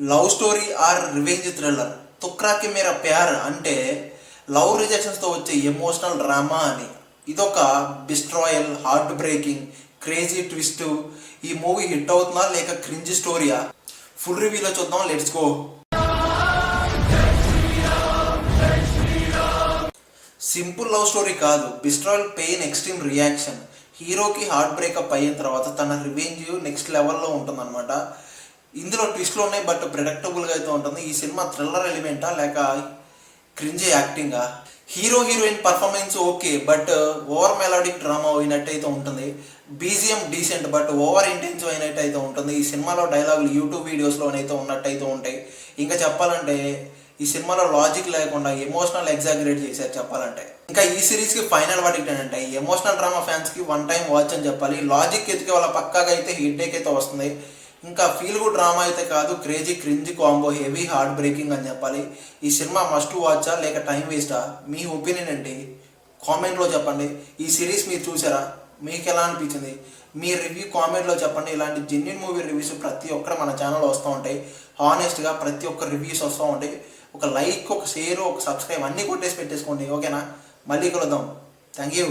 Love story or revenge thriller? Thukra ke Mera Pyar అంటే love రిజెక్షన్స్తో వచ్చే emotional drama అని. ఇదొక betrayal heart breaking crazy twist. ఈ movie hit అవుతుందా లేక క్రింజ్ స్టోరీయా? ఫుల్ రివ్యూలో చూద్దాం. Let's go. Simple love story కాదు. Betrayal pain extreme reaction. హీరోకి హార్ట్ బ్రేకప్ అయిన తర్వాత తన రివెంజ్ నెక్స్ట్ లెవెల్లో ఉంటుందన్నమాట. ఇందులో ట్విస్ట్లు ఉన్నాయి బట్ ప్రిడక్టబుల్గా అయితే ఉంటుంది. ఈ సినిమా థ్రిల్లర్ ఎలిమెంటా లేక cringe యాక్టింగా hero heroine performance okay but over melodic drama అయినట్టయితే ఉంటుంది. BGM decent but over intensive అయినట్టయితే ఉంటుంది. ఈ సినిమాలో డైలాగులు యూట్యూబ్ వీడియోస్లోనైతే ఉన్నట్టయితే ఉంటాయి. ఇంకా చెప్పాలంటే ఈ సినిమాలో లాజిక్ లేకుండా ఎమోషనల్ ఎగ్జాగరేట్ చేశారు చెప్పాలంటే. ఇంకా ఈ సిరీస్కి ఫైనల్ వర్డిక్ట్ ఏంటంటే ఎమోషనల్ డ్రామా ఫ్యాన్స్కి వన్ టైం వాచ్ అని చెప్పాలి. లాజిక్ ఎతికే వాళ్ళ పక్కాగా అయితే హిట్ అయితే వస్తుంది. ఇంకా ఫీల్ గుడ్ డ్రామా అయితే కాదు crazy cringe combo heavy heart breaking అని చెప్పాలి. ఈ సినిమా మస్ట్ వాచా లేక టైం వేస్టా మీ ఒపీనియన్ ఏంటి? కామెంట్లో చెప్పండి. ఈ సిరీస్ మీరు చూసారా? మీకు ఎలా అనిపించింది? మీ రివ్యూ కామెంట్లో చెప్పండి. ఇలాంటి జెన్యున్ మూవీ రివ్యూస్ ప్రతి ఒక్కరు మన ఛానల్ వస్తూ ఉంటాయి. హానెస్ట్గా ప్రతి ఒక్క రివ్యూస్ వస్తూ ఉంటాయి. ఒక లైక్ ఒక షేర్ ఒక సబ్స్క్రైబ్ అన్నీ కొట్టేసి పెట్టేసుకోండి. ఓకేనా? మళ్ళీ కలుద్దాం. Thank you